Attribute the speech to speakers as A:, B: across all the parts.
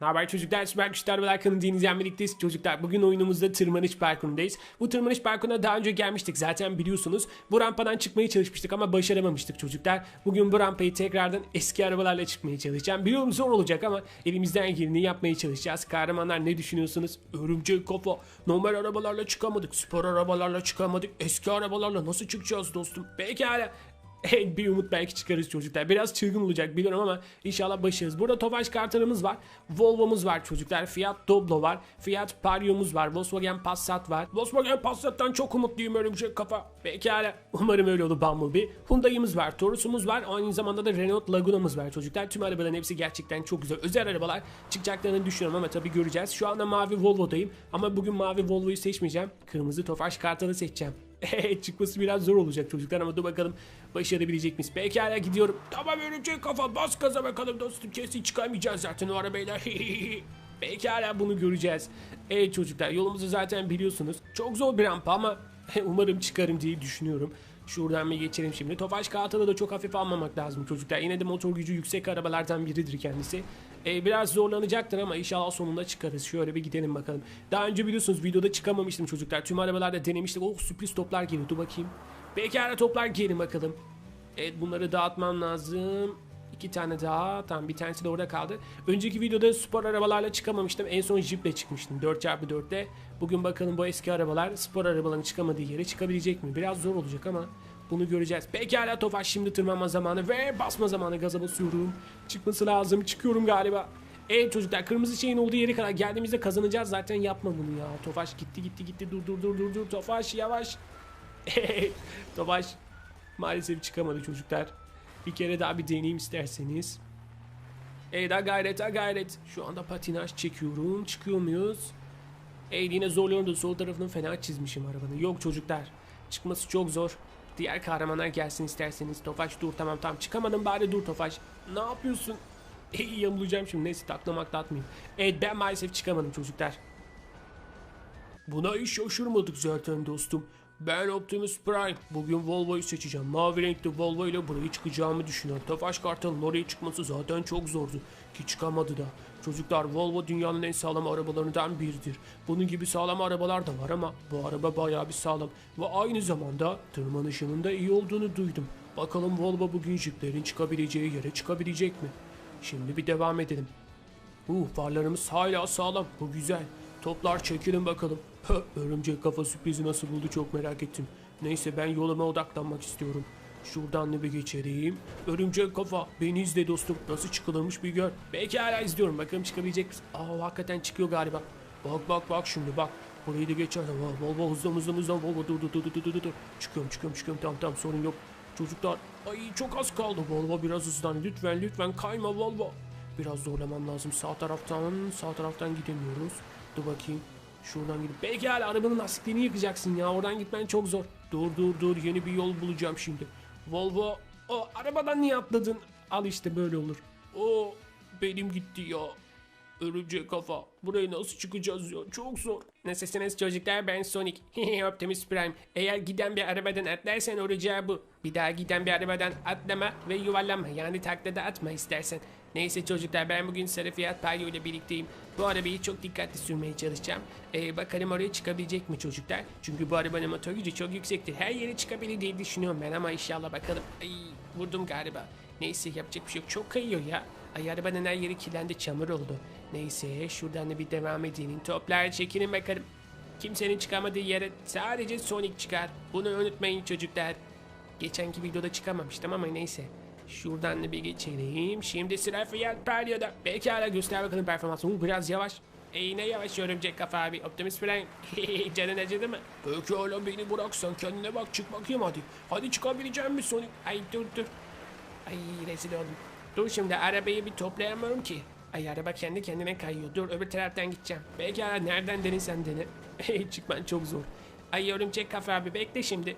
A: Ne haber çocuklar? Süper Güçlü Arabalar kanalında izleyen birlikteyiz çocuklar. Bugün oyunumuzda tırmanış parkurundayız. Bu tırmanış parkuruna daha önce gelmiştik zaten biliyorsunuz. Bu rampadan çıkmaya çalışmıştık ama başaramamıştık çocuklar. Bugün bu rampayı tekrardan eski arabalarla çıkmaya çalışacağım. Biliyorum zor olacak ama elimizden geleni yapmaya çalışacağız. Kahramanlar ne düşünüyorsunuz? Örümcek kafa. Normal arabalarla çıkamadık. Spor arabalarla çıkamadık. Eski arabalarla nasıl çıkacağız dostum? Pekala. bir umut belki çıkarız çocuklar. Biraz çılgın olacak biliyorum ama inşallah başarırız. Burada Tofaş Kartal'ımız var. Volvo'muz var çocuklar. Fiat Doblo var. Fiat Pario'muz var. Volkswagen Passat var. Volkswagen Passat'tan çok umutluyum örümcek kafa. Pekala. Umarım öyle olur Bumblebee. Hyundai'miz var. Taurus'umuz var. Aynı zamanda da Renault Laguna'mız var çocuklar. Tüm arabaların hepsi gerçekten çok güzel. Özel arabalar çıkacaklarını düşünüyorum ama tabii göreceğiz. Şu anda mavi Volvo'dayım. Ama bugün mavi Volvo'yu seçmeyeceğim. Kırmızı Tofaş Kartal'ı seçeceğim. çıkması biraz zor olacak çocuklar ama dur bakalım başarabilecek miyiz? Pekala gidiyorum. Tamam örümcek kafa bas gaza bakalım dostum kesin çıkamayacağız zaten o arabayla. Pekala bunu göreceğiz. Evet çocuklar yolumuzu zaten biliyorsunuz. Çok zor bir rampa ama umarım çıkarım diye düşünüyorum. Şuradan bir geçelim şimdi. Tofaş Kartal'ı da çok hafif almamak lazım çocuklar. Yine de motor gücü yüksek arabalardan biridir kendisi. Ee, biraz zorlanacaktır ama inşallah sonunda çıkarız. Şöyle bir gidelim bakalım. Daha önce biliyorsunuz videoda çıkamamıştım çocuklar. Tüm arabalarda denemiştik. Oh sürpriz toplar geliyor. Dur bakayım. Pekala toplar gelin bakalım. Evet bunları dağıtmam lazım. İki tane daha. Tamam bir tanesi de orada kaldı. Önceki videoda spor arabalarla çıkamamıştım. En son jiple çıkmıştım. 4x4'te. Bugün bakalım bu eski arabalar spor arabaların çıkamadığı yere çıkabilecek mi? Biraz zor olacak ama bunu göreceğiz. Pekala Tofaş şimdi tırmanma zamanı ve basma zamanı gaza basıyorum. Çıkması lazım. Çıkıyorum galiba. Evet çocuklar kırmızı şeyin olduğu yere kadar geldiğimizde kazanacağız. Zaten yapma bunu ya. Tofaş gitti gitti gitti. Dur dur dur dur dur. Tofaş yavaş. Tofaş maalesef çıkamadı çocuklar. Bir kere daha bir deneyeyim isterseniz. Ey gayret ha gayret. Şu anda patinaj çekiyorum. Çıkıyor muyuz? Ey yine zorluyorum da sol tarafını fena çizmişim arabanın. Yok çocuklar. Çıkması çok zor. Diğer kahramanlar gelsin isterseniz. Tofaş dur tamam tamam çıkamadım bari dur Tofaş. Ne yapıyorsun? Ey yamulacağım şimdi neyse taklamak da atmayayım. Evet ben maalesef çıkamadım çocuklar. Buna hiç şaşırmadık zaten dostum. Ben Optimus Prime. Bugün Volvo'yu seçeceğim. Mavi renkli Volvo ile buraya çıkacağımı düşünüyorum. Tofaş Kartal'ın oraya çıkması zaten çok zordu. Ki çıkamadı da. Çocuklar Volvo dünyanın en sağlam arabalarından biridir. Bunun gibi sağlam arabalar da var ama bu araba bayağı bir sağlam. Ve aynı zamanda tırmanışının da iyi olduğunu duydum. Bakalım Volvo bugün jiplerin çıkabileceği yere çıkabilecek mi? Şimdi bir devam edelim. Uh farlarımız hala sağlam. Bu güzel. Toplar çekilin bakalım. Heh, örümcek kafa sürprizi nasıl buldu çok merak ettim. Neyse ben yoluma odaklanmak istiyorum. Şuradan da bir geçelim. Örümcek kafa beni izle dostum. Nasıl çıkılırmış bir gör. Belki hala izliyorum. Bakalım çıkabilecek misin? Aa hakikaten çıkıyor galiba. Bak bak bak şimdi bak. Burayı da geçerdim. Aa, Volvo hızlı hızlı hızlı Volvo dur dur dur dur dur dur dur. Çıkıyorum çıkıyorum çıkıyorum tamam tamam sorun yok. Çocuklar ay çok az kaldı. Volvo biraz hızlan lütfen lütfen kayma Volvo. Biraz zorlamam lazım. Sağ taraftan sağ taraftan gidemiyoruz. Dur bakayım. Şuradan gidip belki hala arabanın lastiklerini yıkacaksın ya. Oradan gitmen çok zor. Dur dur dur yeni bir yol bulacağım şimdi. Volvo. O arabadan niye atladın? Al işte böyle olur. O benim gitti ya. Örümcek kafa. Buraya nasıl çıkacağız ya? Çok zor. Nasılsınız çocuklar? Ben Sonic. Optimus Prime. Eğer giden bir arabadan atlarsan olacağı bu. Bir daha giden bir arabadan atlama ve yuvarlanma. Yani taklada atma istersen. Neyse çocuklar ben bugün Sarı Fiyat Palio ile birlikteyim. Bu arabayı çok dikkatli sürmeye çalışacağım. Ee, bakalım oraya çıkabilecek mi çocuklar? Çünkü bu arabanın motor gücü çok yüksektir. Her yere çıkabilir diye düşünüyorum ben ama inşallah bakalım. Ay vurdum galiba. Neyse yapacak bir şey yok. Çok kayıyor ya. Ay arabanın her yeri kirlendi çamur oldu. Neyse şuradan da bir devam edelim. Toplar çekinin bakalım. Kimsenin çıkamadığı yere sadece Sonic çıkar. Bunu unutmayın çocuklar. Geçenki videoda çıkamamıştım ama neyse. Şuradan da bir geçelim. Şimdi sıra Fiat Palio'da. Belki hala göster bakalım performansı. Uh, biraz yavaş. E yine yavaş örümcek kafa abi. Optimus Prime. Canın acıdı mı? Peki hala beni bırak sen kendine bak çık bakayım hadi. Hadi çıkabileceğim mi Sonic? Ay dur dur. Ay rezil oldum. Dur şimdi arabayı bir toplayamıyorum ki. Ay araba kendi kendine kayıyor. Dur öbür taraftan gideceğim. Belki hala nereden denirsen dene. Çıkman çok zor. Ay örümcek kafa abi bekle şimdi.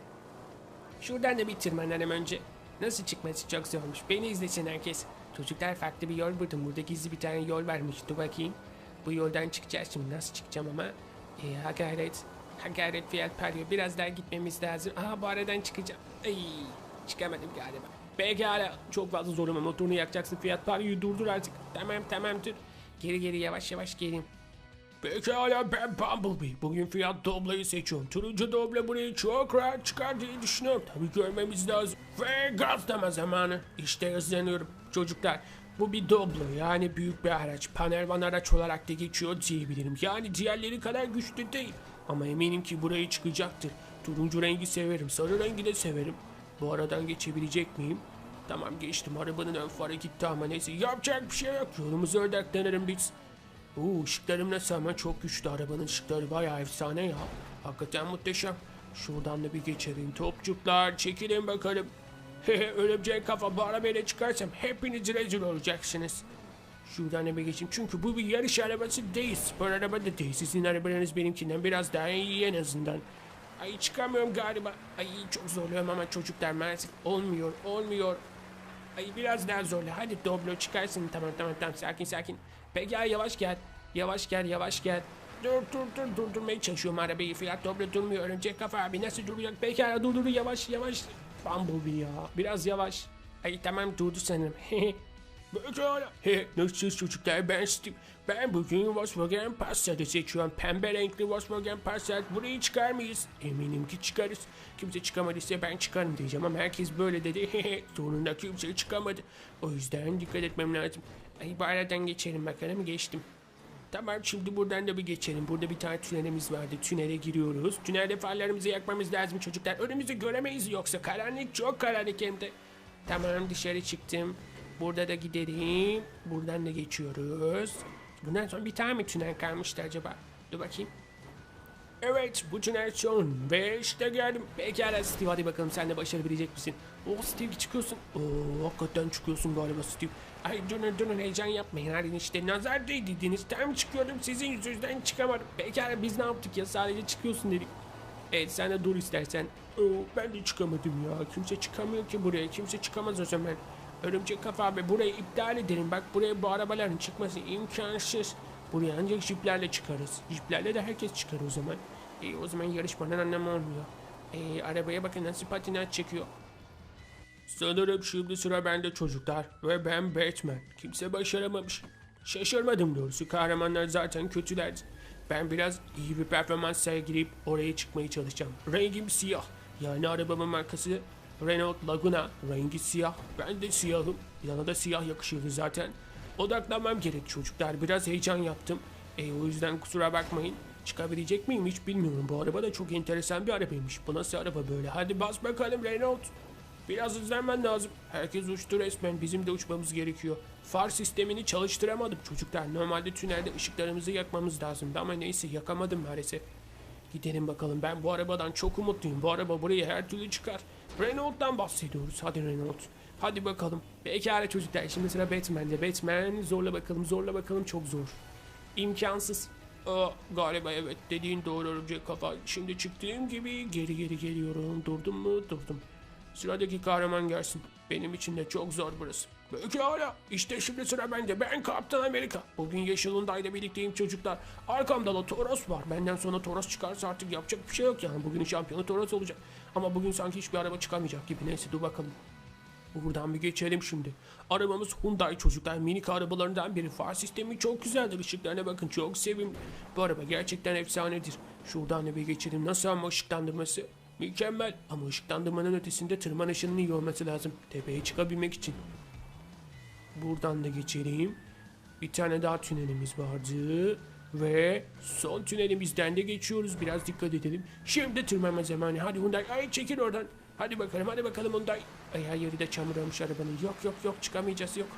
A: Şuradan da bir tırmanalım önce. Nasıl çıkması çok zormuş. Beni izlesin herkes. Çocuklar farklı bir yol buldum. Burada gizli bir tane yol varmış. Dur bakayım. Bu yoldan çıkacağız şimdi. Nasıl çıkacağım ama? E, ha gayret. Ha gayret fiyat parıyor. Biraz daha gitmemiz lazım. Aha bu aradan çıkacağım. Ay, çıkamadım galiba. Pekala. Çok fazla zorlama. Motorunu yakacaksın. Fiyat parayı durdur artık. Tamam tamam dur. Geri geri yavaş yavaş gelin. Pekala ben Bumblebee. Bugün fiyat Doblo'yu seçiyorum. Turuncu Doblo burayı çok rahat çıkar diye düşünüyorum. Tabii görmemiz lazım. Ve gazlama zamanı. İşte hızlanıyorum. Çocuklar bu bir Doblo yani büyük bir araç. Panelvan araç olarak da geçiyor diyebilirim. Yani diğerleri kadar güçlü değil. Ama eminim ki burayı çıkacaktır. Turuncu rengi severim. Sarı rengi de severim. Bu aradan geçebilecek miyim? Tamam geçtim. Arabanın ön farı gitti ama neyse. Yapacak bir şey yok. Yolumuza ödeklenelim biz. Oo ışıklarım nasıl ama çok güçlü arabanın ışıkları bayağı efsane ya. Hakikaten muhteşem. Şuradan da bir geçelim topçuklar çekilin bakalım. Hehe örümcek kafa bu arabayla çıkarsam hepiniz rezil olacaksınız. Şuradan da bir geçeyim çünkü bu bir yarış arabası değil spor araba da değil. Sizin arabanız benimkinden biraz daha iyi en azından. Ay çıkamıyorum galiba. Ay çok zorluyorum ama çocuklar maalesef olmuyor olmuyor. Ay biraz daha zorla. Hadi Doblo çıkarsın. Tamam tamam tamam sakin sakin. Pekala yavaş gel. Yavaş gel yavaş gel. Dur dur dur durdurmaya çalışıyorum arabayı. Fiyat Doblo durmuyor. Örümcek kafa abi nasıl duracak? Pekala dur dur yavaş yavaş. Bumblebee ya. Biraz yavaş. Ay tamam durdu sanırım. Pekala. He, nasılsınız çocuklar? Ben Steve. Ben bugün Volkswagen Passat'ı seçiyorum. Pembe renkli Volkswagen Passat. Burayı çıkar mıyız? Eminim ki çıkarız. Kimse çıkamadıysa ben çıkarım diyeceğim ama herkes böyle dedi. Sonunda kimse çıkamadı. O yüzden dikkat etmem lazım. Ay bu aradan geçelim bakalım. Geçtim. Tamam şimdi buradan da bir geçelim. Burada bir tane tünelimiz vardı. Tünele giriyoruz. Tünelde farlarımızı yakmamız lazım çocuklar. Önümüzü göremeyiz yoksa. Karanlık çok karanlık hem de. Tamam dışarı çıktım. Burada da gidelim. Buradan da geçiyoruz. Bundan sonra bir tane mi tünel kalmıştı acaba? Dur bakayım. Evet bu tünel son ve işte geldim. Pekala Steve hadi bakalım sen de başarabilecek misin? Oh Steve çıkıyorsun. Oo hakikaten çıkıyorsun galiba Steve. Ay dönün dönün heyecan yapmayın hadi işte nazar değdirdiniz. Tam çıkıyordum sizin yüzünüzden çıkamadım. Pekala biz ne yaptık ya sadece çıkıyorsun dedik. Evet sen de dur istersen. Oo, ben de çıkamadım ya. Kimse çıkamıyor ki buraya. Kimse çıkamaz o zaman. Örümcek kafa abi burayı iptal edelim. Bak buraya bu arabaların çıkması imkansız. Buraya ancak jiplerle çıkarız. Jiplerle de herkes çıkar o zaman. E, o zaman yarışmanın anlamı olmuyor. E, arabaya bakın nasıl patinaj çekiyor. Sanırım şimdi sıra bende çocuklar. Ve ben Batman. Kimse başaramamış. Şaşırmadım doğrusu. Kahramanlar zaten kötülerdi. Ben biraz iyi bir performans sergileyip oraya çıkmaya çalışacağım. Rengim siyah. Yani arabamın markası Renault Laguna. Rengi siyah. Ben de siyahım. Yana da siyah yakışıyordu zaten. Odaklanmam gerek çocuklar. Biraz heyecan yaptım. E, o yüzden kusura bakmayın. Çıkabilecek miyim hiç bilmiyorum. Bu araba da çok enteresan bir arabaymış. Bu nasıl araba böyle? Hadi bas bakalım Renault. Biraz hızlanman lazım. Herkes uçtu resmen. Bizim de uçmamız gerekiyor. Far sistemini çalıştıramadım çocuklar. Normalde tünelde ışıklarımızı yakmamız lazımdı ama neyse yakamadım maalesef. Gidelim bakalım. Ben bu arabadan çok umutluyum. Bu araba buraya her türlü çıkar. Renault'tan bahsediyoruz. Hadi Renault. Hadi bakalım. Pekala çocuklar. Şimdi sıra Batman'de. Batman zorla bakalım. Zorla bakalım. Çok zor. İmkansız. Aa, galiba evet dediğin doğru örümcek kafa. Şimdi çıktığım gibi geri geri geliyorum. Durdum mu? Durdum. Sıradaki kahraman gelsin. Benim için de çok zor burası. Pekala. İşte şimdi sıra bende. Ben Kaptan Amerika. Bugün Yeşil Hyundai'de birlikteyim çocuklar. Arkamda da Toros var. Benden sonra Toros çıkarsa artık yapacak bir şey yok yani. Bugünün şampiyonu Toros olacak. Ama bugün sanki hiçbir araba çıkamayacak gibi. Neyse dur bakalım. Buradan bir geçelim şimdi. Arabamız Hyundai çocuklar minik arabalarından biri. Far sistemi çok güzeldir. Işıklarına bakın çok sevimli. Bu araba gerçekten efsanedir. Şuradan da bir geçelim. Nasıl ama ışıklandırması? Mükemmel. Ama ışıklandırmanın ötesinde tırmanışının iyi olması lazım. Tepeye çıkabilmek için. Buradan da geçelim. Bir tane daha tünelimiz vardı. Ve son tünelimizden de geçiyoruz. Biraz dikkat edelim. Şimdi tırmanma zamanı. Hadi Hyundai. Ay çekil oradan. Hadi bakalım hadi bakalım Hyundai. Ay her yeri de çamur olmuş arabanın. Yok yok yok çıkamayacağız yok.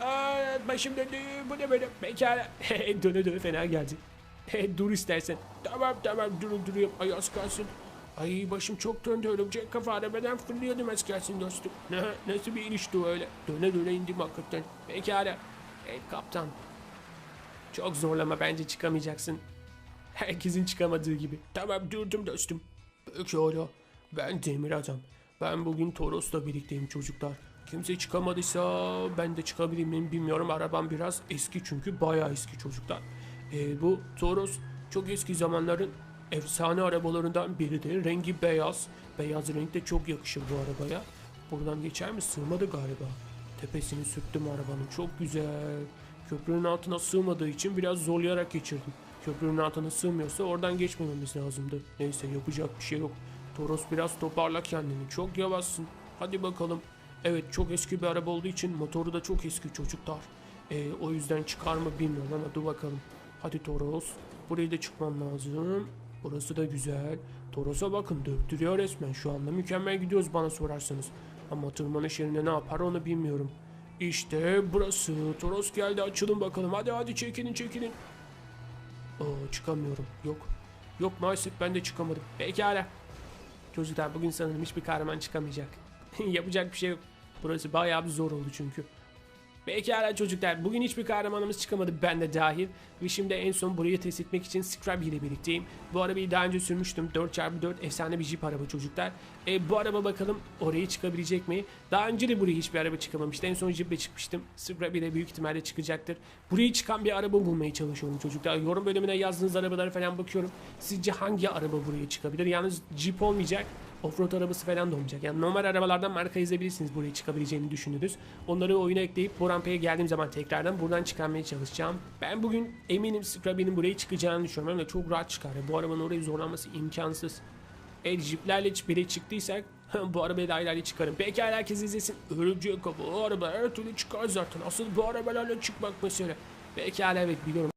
A: Aa, başım döndü. Bu ne böyle? Pekala. döne döne fena geldi. Dur istersen. Tamam tamam durun duruyorum. Ay az kalsın. Ay başım çok döndü örümcek kafa arabadan fırlıyordum az kalsın dostum. Nasıl bir inişti o öyle? Döne döne indim hakikaten. Pekala. Evet kaptan. Çok zorlama bence çıkamayacaksın. Herkesin çıkamadığı gibi. Tamam durdum dostum. Pekala. Ben Demir Adam. Ben bugün Toros'la birlikteyim çocuklar. Kimse çıkamadıysa ben de çıkabilir miyim bilmiyorum. Arabam biraz eski çünkü bayağı eski çocuklar. Ee, bu Toros çok eski zamanların efsane arabalarından biridir. Rengi beyaz. Beyaz renk de çok yakışır bu arabaya. Buradan geçer mi? Sığmadı galiba. Tepesini sürttüm arabanın. Çok güzel. Köprünün altına sığmadığı için biraz zorlayarak geçirdim. Köprünün altına sığmıyorsa oradan geçmememiz lazımdı. Neyse yapacak bir şey yok. Toros biraz toparla kendini. Çok yavaşsın. Hadi bakalım. Evet çok eski bir araba olduğu için motoru da çok eski çocuklar. Ee, o yüzden çıkar mı bilmiyorum ama dur bakalım. Hadi Toros. Burayı da çıkman lazım. Burası da güzel. Toros'a bakın döktürüyor resmen. Şu anda mükemmel gidiyoruz bana sorarsanız. Ama tırmanış yerine ne yapar onu bilmiyorum. İşte burası. Toros geldi açılın bakalım. Hadi hadi çekilin çekilin. Oo, çıkamıyorum. Yok. Yok maalesef ben de çıkamadım. Pekala. Çocuklar bugün sanırım hiçbir kahraman çıkamayacak. Yapacak bir şey yok. Burası bayağı bir zor oldu çünkü. Pekala çocuklar bugün hiçbir kahramanımız çıkamadı ben de dahil. Ve şimdi en son burayı test etmek için Scrubby ile birlikteyim. Bu arabayı daha önce sürmüştüm. 4x4 efsane bir Jeep araba çocuklar. E, bu araba bakalım oraya çıkabilecek mi? Daha önce de buraya hiçbir araba çıkamamıştı. En son Jeep'le çıkmıştım. Scrubby ile büyük ihtimalle çıkacaktır. Buraya çıkan bir araba bulmaya çalışıyorum çocuklar. Yorum bölümüne yazdığınız arabalara falan bakıyorum. Sizce hangi araba buraya çıkabilir? Yalnız Jeep olmayacak. Offroad arabası falan da olmayacak. Yani normal arabalardan marka yazabilirsiniz buraya çıkabileceğini düşünürüz. Onları oyuna ekleyip bu rampaya geldiğim zaman tekrardan buradan çıkarmaya çalışacağım. Ben bugün eminim Scrubby'nin buraya çıkacağını düşünüyorum. De çok rahat çıkar. Bu arabanın orayı zorlaması imkansız. Eğer jiplerle bile çıktıysak bu arabaya da ayrı ayrı çıkarım. Pekala herkes izlesin. Örümcek bu araba her türlü çıkar zaten. Asıl bu arabalarla çıkmak mesele. Pekala evet biliyorum.